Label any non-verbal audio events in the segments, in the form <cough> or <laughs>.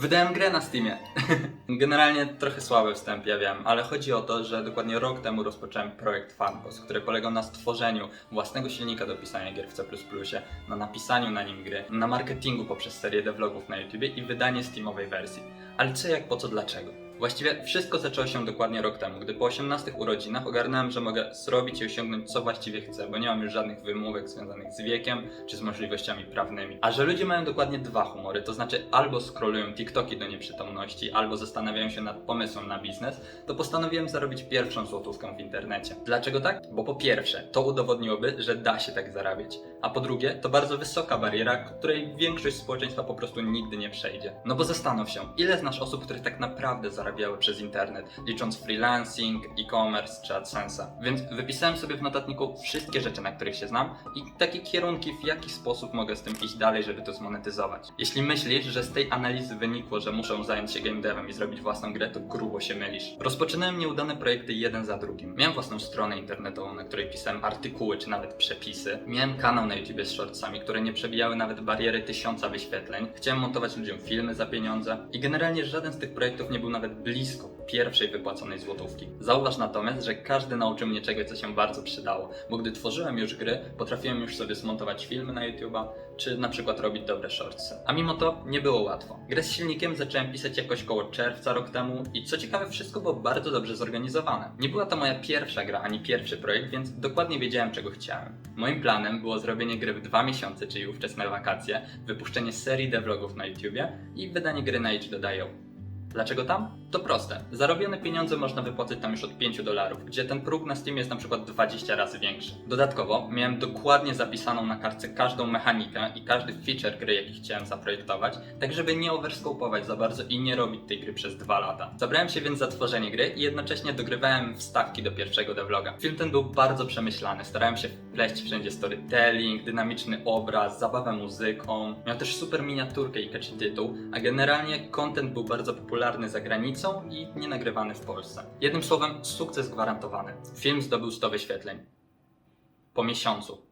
Wydałem grę na Steamie. <laughs> Generalnie trochę słaby wstęp, ja wiem, ale chodzi o to, że dokładnie rok temu rozpocząłem projekt Funboss, który polegał na stworzeniu własnego silnika do pisania gier w C++, na napisaniu na nim gry, na marketingu poprzez serię devlogów na YouTube i wydanie Steamowej wersji. Ale co jak po co dlaczego? Właściwie wszystko zaczęło się dokładnie rok temu, gdy po 18 urodzinach ogarnąłem, że mogę zrobić i osiągnąć co właściwie chcę, bo nie mam już żadnych wymówek związanych z wiekiem czy z możliwościami prawnymi. A że ludzie mają dokładnie dwa humory, to znaczy albo scrollują TikToki do nieprzytomności, albo zastanawiają się nad pomysłem na biznes, to postanowiłem zarobić pierwszą złotówkę w internecie. Dlaczego tak? Bo po pierwsze, to udowodniłoby, że da się tak zarabiać, a po drugie, to bardzo wysoka bariera, której większość społeczeństwa po prostu nigdy nie przejdzie. No bo zastanów się, ile znasz osób, które tak naprawdę zarabiały przez internet, licząc freelancing, e-commerce czy AdSense'a. Więc wypisałem sobie w notatniku wszystkie rzeczy, na których się znam i takie kierunki, w jaki sposób mogę z tym iść dalej, żeby to zmonetyzować. Jeśli myślisz, że z tej analizy wynikło, że muszę zająć się game devem i zrobić własną grę, to grubo się mylisz. Rozpoczynałem nieudane projekty jeden za drugim. Miałem własną stronę internetową, na której pisałem artykuły czy nawet przepisy. Miałem kanał na YouTube z shortsami, które nie przebijały nawet bariery tysiąca wyświetleń. Chciałem montować ludziom filmy za pieniądze i generalnie żaden z tych projektów nie był nawet blisko pierwszej wypłaconej złotówki. Zauważ natomiast, że każdy nauczył mnie czegoś, co się bardzo przydało, bo gdy tworzyłem już gry, potrafiłem już sobie zmontować filmy na YouTube'a, czy na przykład robić dobre shortsy. A mimo to nie było łatwo. Grę z silnikiem zacząłem pisać jakoś koło czerwca rok temu i co ciekawe wszystko było bardzo dobrze zorganizowane. Nie była to moja pierwsza gra ani pierwszy projekt, więc dokładnie wiedziałem czego chciałem. Moim planem było zrobienie gry w dwa miesiące, czyli ówczesne wakacje, wypuszczenie serii devlogów na YouTubie i wydanie gry na itch.io. Dlaczego tam? To proste. Zarobione pieniądze można wypłacić tam już od 5 dolarów, gdzie ten próg na Steam jest na przykład 20 razy większy. Dodatkowo miałem dokładnie zapisaną na kartce każdą mechanikę i każdy feature gry, jaki chciałem zaprojektować, tak żeby nie overscope'ować za bardzo i nie robić tej gry przez dwa lata. Zabrałem się więc za tworzenie gry i jednocześnie dogrywałem wstawki do pierwszego devloga. Film ten był bardzo przemyślany, starałem się wpleść wszędzie storytelling, dynamiczny obraz, zabawę muzyką. Miał też super miniaturkę i catchy tytuł, a generalnie content był bardzo popularny za granicą i nie nagrywany w Polsce. Jednym słowem, sukces gwarantowany. Film zdobył 100 wyświetleń. Po miesiącu.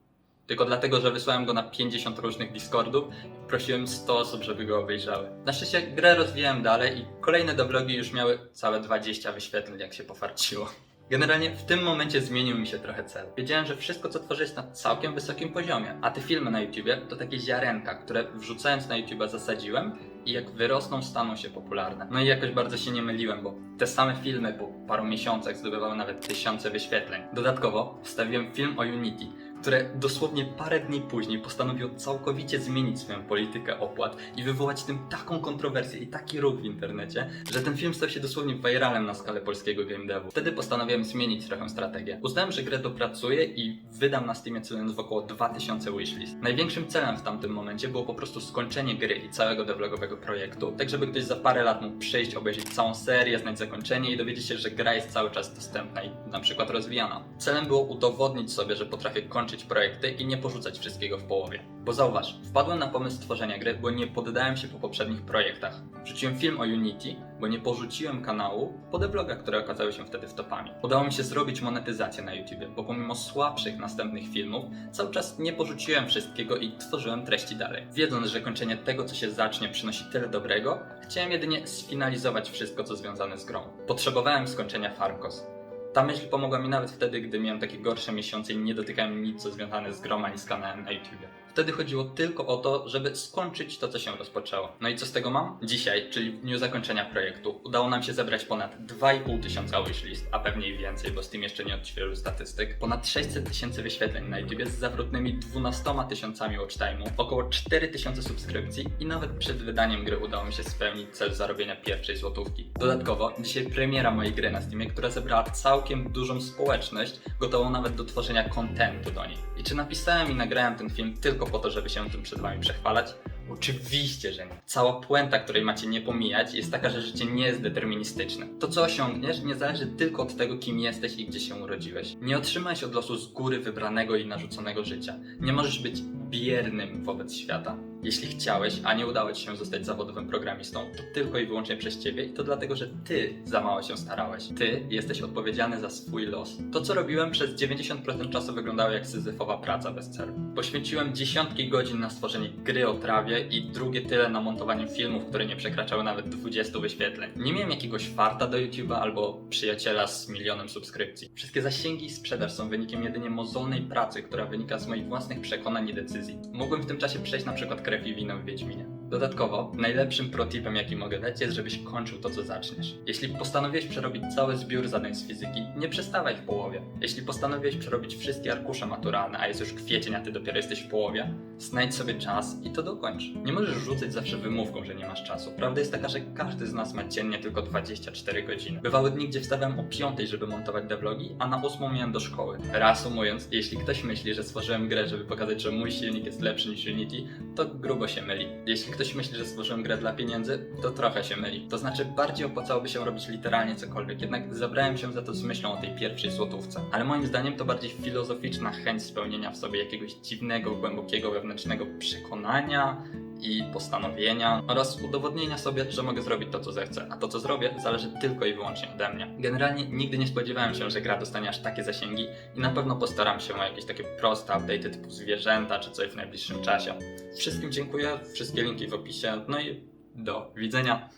Tylko dlatego, że wysłałem go na 50 różnych Discordów i prosiłem 100 osób, żeby go obejrzały. Na szczęście grę rozwijałem dalej i kolejne devlogi już miały całe 20 wyświetleń, jak się pofarciło. Generalnie w tym momencie zmienił mi się trochę cel. Wiedziałem, że wszystko co tworzę jest na całkiem wysokim poziomie, a te filmy na YouTubie to takie ziarenka, które wrzucając na YouTube'a zasadziłem i jak wyrosną staną się popularne. No i jakoś bardzo się nie myliłem, bo te same filmy po paru miesiącach zdobywały nawet tysiące wyświetleń. Dodatkowo wstawiłem film o Unity, które dosłownie parę dni później postanowiło całkowicie zmienić swoją politykę opłat i wywołać tym taką kontrowersję i taki ruch w internecie, że ten film stał się dosłownie viralem na skalę polskiego game devu. Wtedy postanowiłem zmienić trochę strategię. Uznałem, że grę dopracuję i wydam na Steamie celując około 2000 wishlist. Największym celem w tamtym momencie było po prostu skończenie gry i całego devlogowego projektu, tak żeby ktoś za parę lat mógł przejść, obejrzeć całą serię, znać zakończenie i dowiedzieć się, że gra jest cały czas dostępna i na przykład rozwijana. Celem było udowodnić sobie, że potrafię kończyć projekty i nie porzucać wszystkiego w połowie. Bo zauważ, wpadłem na pomysł stworzenia gry, bo nie poddałem się po poprzednich projektach. Wrzuciłem film o Unity, bo nie porzuciłem kanału po devlogach, które okazały się wtedy w topami. Udało mi się zrobić monetyzację na YouTube, bo pomimo słabszych następnych filmów, cały czas nie porzuciłem wszystkiego i tworzyłem treści dalej. Wiedząc, że kończenie tego, co się zacznie, przynosi tyle dobrego, chciałem jedynie sfinalizować wszystko, co związane z grą. Potrzebowałem skończenia Farmcos. Ta myśl pomogła mi nawet wtedy, gdy miałem takie gorsze miesiące i nie dotykałem nic, co związane z grą ani z kanałem na YouTube. Wtedy chodziło tylko o to, żeby skończyć to, co się rozpoczęło. No i co z tego mam? Dzisiaj, czyli w dniu zakończenia projektu, udało nam się zebrać ponad 2,5 tysiąca wishlist, a pewnie i więcej, bo Steam jeszcze nie odświeżył statystyk. Ponad 600 tysięcy wyświetleń na YouTube z zawrotnymi 12 tysiącami watch time'u, około 4 tysiące subskrypcji i nawet przed wydaniem gry udało mi się spełnić cel zarobienia pierwszej złotówki. Dodatkowo, dzisiaj premiera mojej gry na Steamie, która zebrała całkiem dużą społeczność, gotową nawet do tworzenia kontentu do niej. I czy napisałem i nagrałem ten film tylko po to, żeby się tym przed wami przechwalać? Oczywiście, że nie. Cała puenta, której macie nie pomijać, jest taka, że życie nie jest deterministyczne. To, co osiągniesz, nie zależy tylko od tego, kim jesteś i gdzie się urodziłeś. Nie otrzymałeś od losu z góry wybranego i narzuconego życia. Nie możesz być biernym wobec świata. Jeśli chciałeś, a nie udało ci się zostać zawodowym programistą, to tylko i wyłącznie przez ciebie i to dlatego, że ty za mało się starałeś. Ty jesteś odpowiedzialny za swój los. To, co robiłem przez 90% czasu wyglądało jak syzyfowa praca bez celu. Poświęciłem dziesiątki godzin na stworzenie gry o trawie i drugie tyle na montowanie filmów, które nie przekraczały nawet 20 wyświetleń. Nie miałem jakiegoś farta do YouTube'a albo przyjaciela z milionem subskrypcji. Wszystkie zasięgi i sprzedaż są wynikiem jedynie mozolnej pracy, która wynika z moich własnych przekonań i decyzji. Mogłem w tym czasie przejść na przykład krew i wino w Wiedźminie. Dodatkowo, najlepszym protipem jaki mogę dać jest, żebyś kończył to co zaczniesz. Jeśli postanowiłeś przerobić cały zbiór zadań z fizyki, nie przestawaj w połowie. Jeśli postanowiłeś przerobić wszystkie arkusze maturalne, a jest już kwiecień, a ty dopiero jesteś w połowie, znajdź sobie czas i to dokończ. Nie możesz rzucać zawsze wymówką, że nie masz czasu. Prawda jest taka, że każdy z nas ma dziennie tylko 24 godziny. Bywały dni, gdzie wstawałem o 5, żeby montować devlogi, a na 8 miałem do szkoły. Reasumując, jeśli ktoś myśli, że stworzyłem grę, żeby pokazać, że mój silnik jest lepszy niż Unity, to grubo się myli. Jeśli ktoś myśli, że stworzyłem grę dla pieniędzy, to trochę się myli. To znaczy, bardziej opłacałoby się robić literalnie cokolwiek, jednak zabrałem się za to z myślą o tej pierwszej złotówce. Ale moim zdaniem to bardziej filozoficzna chęć spełnienia w sobie jakiegoś dziwnego, głębokiego, wewnętrznego przekonania i postanowienia oraz udowodnienia sobie, że mogę zrobić to, co zechcę, a to, co zrobię, zależy tylko i wyłącznie ode mnie. Generalnie nigdy nie spodziewałem się, że gra dostanie aż takie zasięgi i na pewno postaram się o jakieś takie proste update'y typu zwierzęta czy coś w najbliższym czasie. Wszystkim dziękuję, wszystkie linki w opisie, no i do widzenia.